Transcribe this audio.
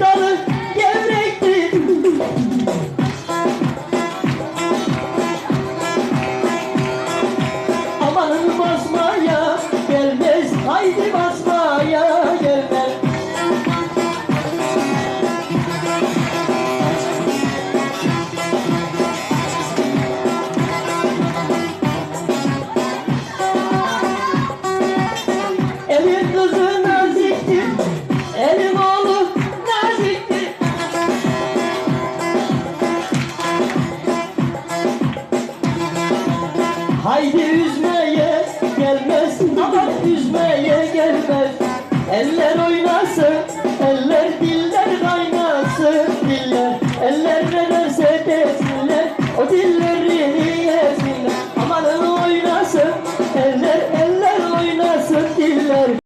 Dale Haydi üzmeye gelmez Üzmeye gelmez. Eller oynasın Eller diller kaynasın Diller. Eller ne derse desinler O dillerini yesinler. Amanın oynasın Eller eller oynasın diller.